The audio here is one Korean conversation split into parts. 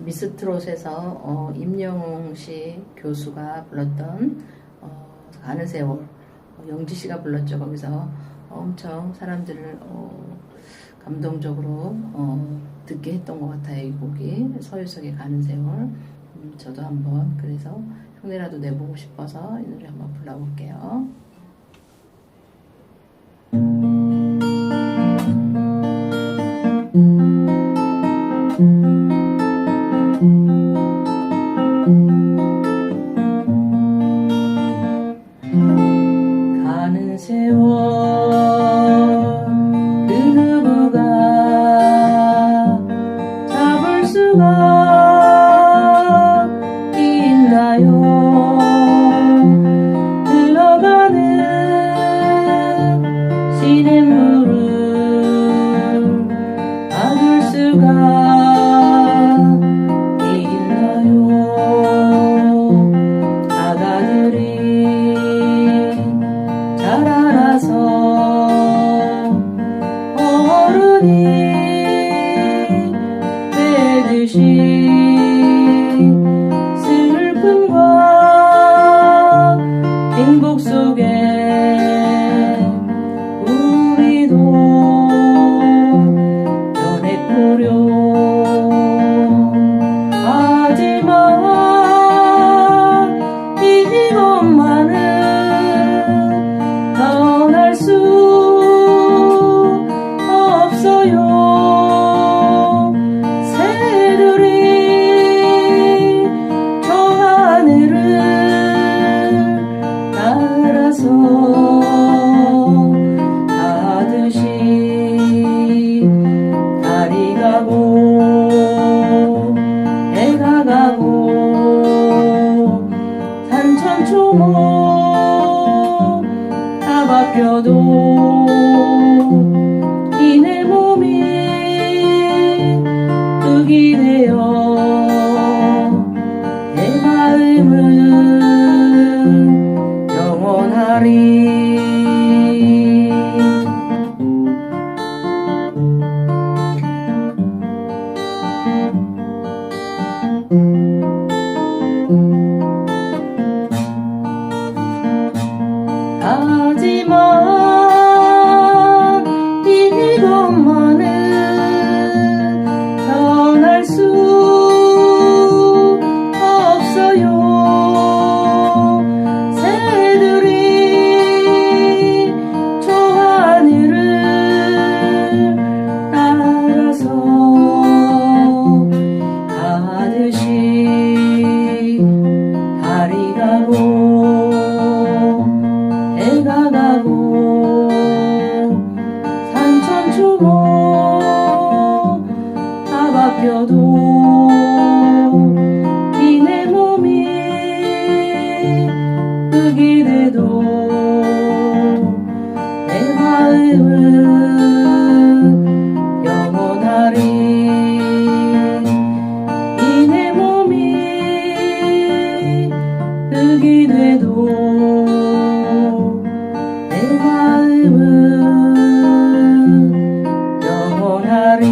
미스트롯에서 어, 임영웅 씨 교수가 불렀던 어, 가는 세월 어, 영지 씨가 불렀죠. 거기서 엄청 사람들을 어, 감동적으로 어, 듣게 했던 것 같아요. 이 곡이 서유석의 가는 세월. 음, 저도 한번 그래서 흉내라도 내보고 싶어서 이 노래 한번 불러볼게요. 어른 이내 몸이 흙이 되어 내 마음은 영원하리. 하지만 돼도 내 마음은 영원하리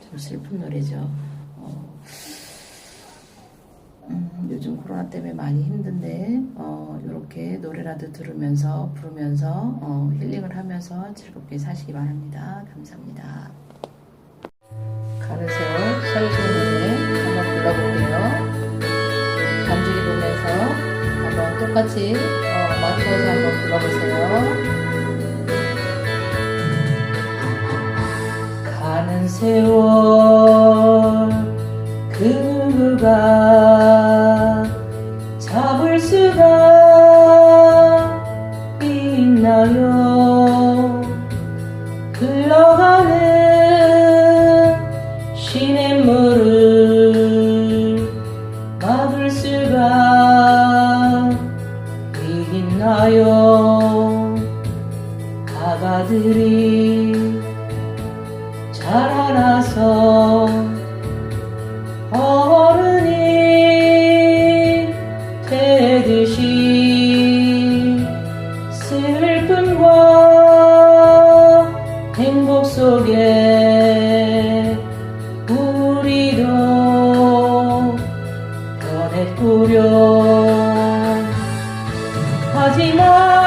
좀 슬픈 노래죠. 어, 음, 요즘 코로나 때문에 많이 힘든데 어, 이렇게 노래라도 들으면서 부르면서 어, 힐링을 하면서 즐겁게 사시기 바랍니다. 감사합니다. 가는 세월 서유진 노래 한번 불러볼게요. 감지기 보면서 한번 똑같이 어, 맞춰서 한번 불러보세요. 가는 세월 그 누구가 있나요. 흘러가는 시냇물을 막을 수가 있나요? 아가들이 하지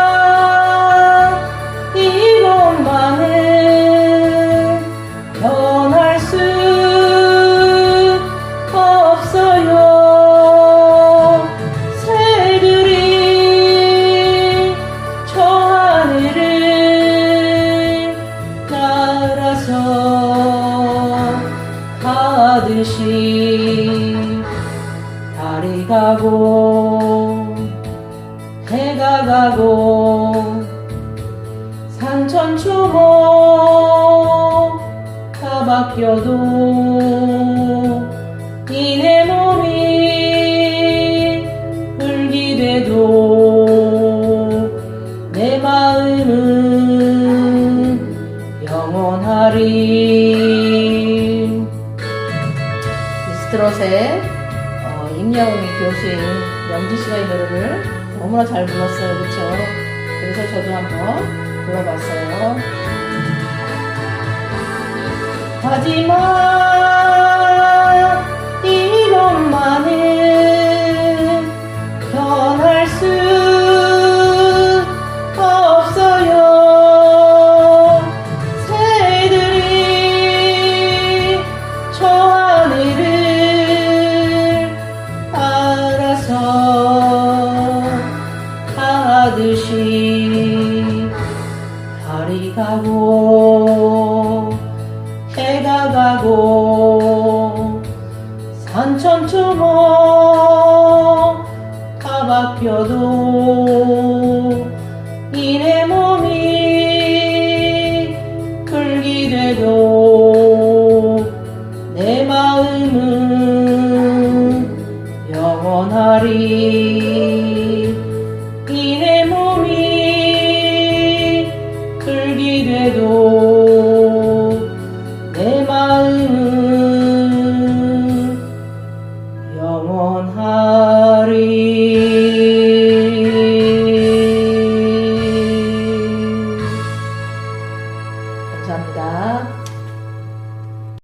해가 가고 산천 초목 다 바뀌어도 이내 몸이 울기돼도 내 마음은 영원하리. 미스트롯의 어, 임영웅이 교수인 영지 씨가 이 노래를 너무나 잘 불렀어요, 그렇죠? 그래서 저도 한번 불러봤어요. 하지만 이것만은 다 바뀌어도 이내 몸이 풀기돼도 내 마음은 영원하리